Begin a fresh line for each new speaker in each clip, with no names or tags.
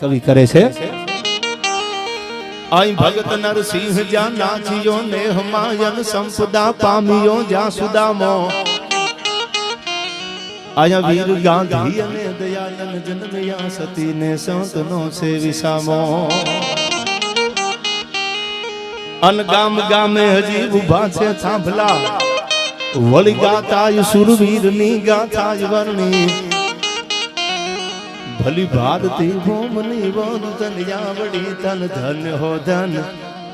કવિ કરે છે? આઈ ભગત નરસિંહ જ્યાં નાચિયો ને હમાયન સંપદા પામ્યો, જ્યાં સુદામો. આયા વીર ગાંધી અને દયાલન જન્મયા સતી ને સંતનો છે વિસામો. અન ગામ ગામે હજી ઊભા છે થાંભલા. વળી ગાતાય સુરવીરની ગાથાય વર્ણી. ભલી ભારતી. ભોમની તન યાવડી તન ધન હો ધન.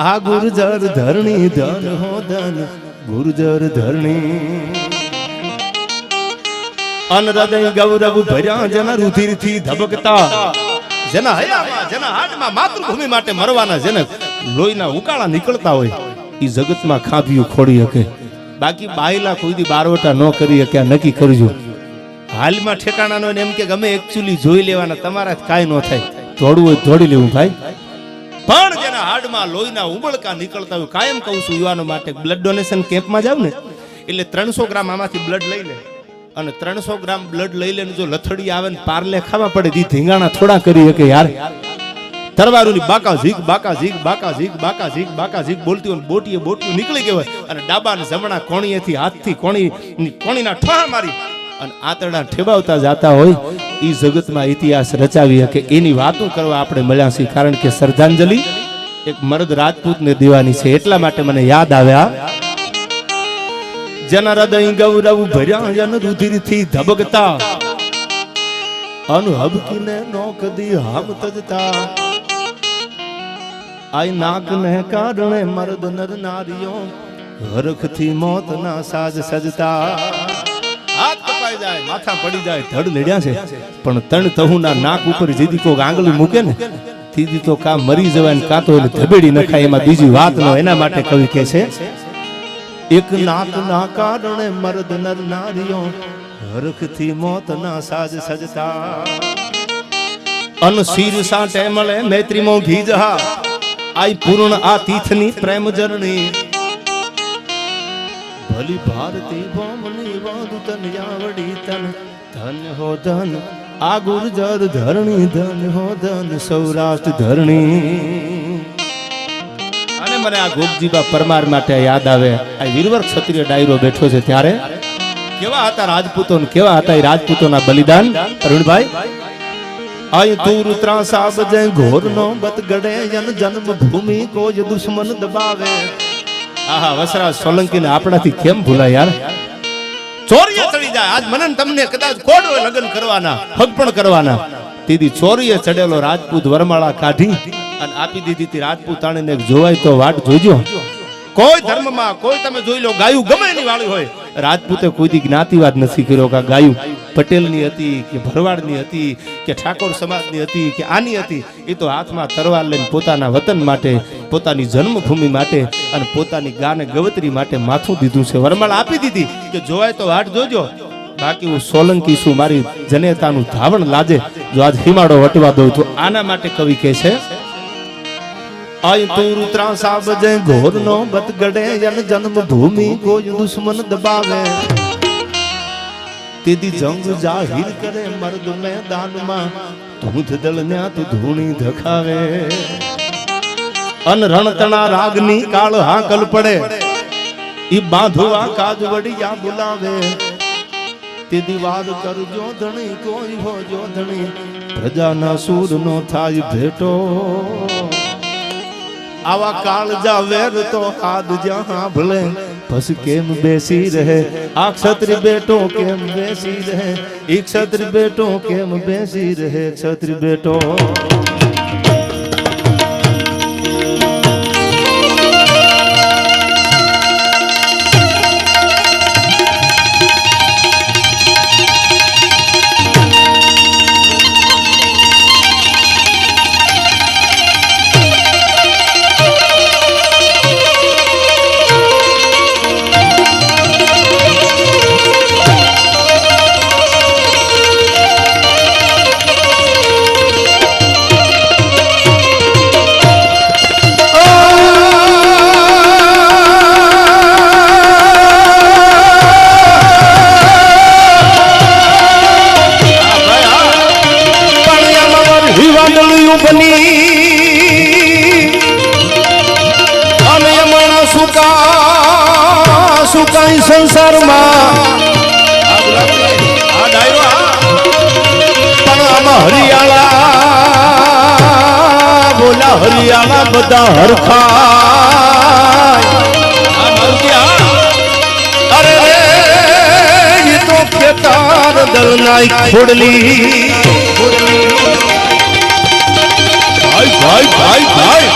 આ ગુર્જર ધરણી ધન હો ધન. ગુર્જર ધરણી. અનરદય ગૌરવ ભર્યા જન રુધિરથી ધબકતા. જેના હયામાં જેના હાડમાં માતૃભૂમિ માટે મરવાના જેને લોહીના ઉકાળા નીકળતા હોય. ઈ જગતમાં ખાભિયું ખોડી શકે. બાકી બાયલા કોઈ દી બારવટા ન કરી શક્યા નક્કી કરજો. હાલમાં ઠેકાણાનો એમ કે ગમે એકચ્યુઅલી જોઈ લેવાના તમારા કાંઈ ન થાય. દોડવું હોય દોડી લેવું ભાઈ. પણ જેના હાડમાં લોહીના ઉમળકા નીકળતા હોય કાયમ કહું છું યુવાનો માટે બ્લડ ડોનેશન કેમ્પમાં જાવ ને એટલે ત્રણસો ગ્રામ આમાંથી બ્લડ લઈ લે. અને ત્રણસો ગ્રામ બ્લડ લઈ લે જો લથડી આવે ને પારલે ખાવા પડે દી ધીંગાણા થોડા કરી શકે યાર. તરવારુની બાકા ઝીક બાકા ઝીક બાકા ઝીક બાકા ઝીક બાકા ઝીક બોલતી હોય બોટીએ બોટીઓ નીકળી ગયો અને ડાબા ને જમણા કોણીએથી હાથથી કોણી કોણીના ઠોહા મારી અને આતરડા ઠેબાવતા જતા હોય એ જગતમાં ઇતિહાસ રચાવી શકે. એની વાતો કરવા આપણે મળ્યા છીએ, કારણ કે શ્રદ્ધાંજલિ એક મર્દ રાજપૂતને દેવાની છે. એટલા માટે મને યાદ આવ્યા. જેના હૃદય ગૌરવ ભર્યા જન રુધિરથી ધબકતા. અનુહબકીને નો કદી હામ તજતા. આઈ નાકને કારણે મર્દ નર નારીઓ હરખથી મોતના સાજ સજતા. જાય માથા પડી જાય ધડ લેડ્યા છે. પણ તણ તહુના નાક ઉપર જીદી કોક આંગળી મૂકે ને તીદી તો કા મરી જવાય ને કાં તો ધબેડી નખાય એમાં બીજી વાત ન એના માટે કવિ કે છે એક નાક ના કારણે મર્દ નર નારીઓ હરખથી મોતના સાજ સજતા. અન શીર સાટે મળે મૈત્રી મો ઘી જહા. આઈ પૂર્ણ આ તીથની પ્રેમ જરણી. ભલી ભારતી બોમની વાદુ તન યાવડી તન ધન હો ધન આ ગુર્જર ધરણી ધન હો ધન સૌરાષ્ટ્ર ધરણી. અને મને આ ગોપજીબા પરમાર માટે યાદ આવે. આ વીરવર ક્ષત્રિય ડાયરો બેઠો છે ત્યારે. કેવા હતા રાજપૂતો ને કેવા હતા એ રાજપૂતોના બલિદાન? અરુણભાઈ? આય તુર ત્રાસા બજે ઘોર નો બત ગડે જન જન્મ ભૂમિ કોજ દુશ્મન દબાવે. આહા વસરાજ સોલંકી. ને આપણાથી કેમ ભૂલાય યાર? ચોરીએ ચડી જાય. આજ મને તમને કદાચ કોડ હોય લગ્ન કરવાના હગ પણ કરવાના. દીદી ચોરીએ ચડેલો રાજપૂત વરમાળા કાઢી અને આપી દીધી હતી રાજપૂતાણીને જોવાય તો વાટ જોજો. કોઈ ધર્મમાં કોઈ તમે જોઈ લો ગાયું ગમે એની વાળી હોય. રાજપૂતે કોઈ જ્ઞાતિવાદ નથી કર્યો કે ગાયું પટેલની હતી, કે ભરવાડની હતી, કે ઠાકોર સમાજની હતી, કે આની હતી, એ તો હાથમાં તરવાર લઈને પોતાના વતન માટે, પોતાની જન્મભૂમિ માટે અને પોતાની ગાને ગવતરી માટે માથું દીધું છે. વરમાળ આપી દીધી કે જોવાય તો વાટ જોજો. બાકી હું સોલંકી છું, મારી જનેતાનું ધાવણ લાજે. જો આજ હિમાડો વટવા દઉં તો આના માટે કવિ કહે છે આઈ તુર સાબ જે ઘોર નો બત ગડે જન જન્મ ભૂમિ કોઈ દુશ્મન દબાવે. તેદી જંગ જાહિર કરે મર્દ મેદાનમાં ધૂંધ દળ ન્યા તું ધૂણી ધખાવે. અન રણતણા રાગની કાળ હાકલ પડે, ઈ બાંધવા કાજ વડિયા બોલાવે. તે દિવાર કરજો ધણી કોઈ હો જો ધણી પ્રજાના સૂર નો થાય ભેટો. આવા કાળ જા વેર તો આદ જ્યાં ભલે. બસ કેમ બેસી રહે? આ ક્ષત્રિ બેટો કેમ બેસી રહે? ઈ ક્ષત્રિ બેટો કેમ બેસી રહે? ક્ષત્રિ બેટો સંસારમાં. પણ આમાં હરિયાળા, બોલા હરિયાળા બધા આ. અરે રે તો ખોડલી ભાઈ ભાઈ ભાઈ ભાઈ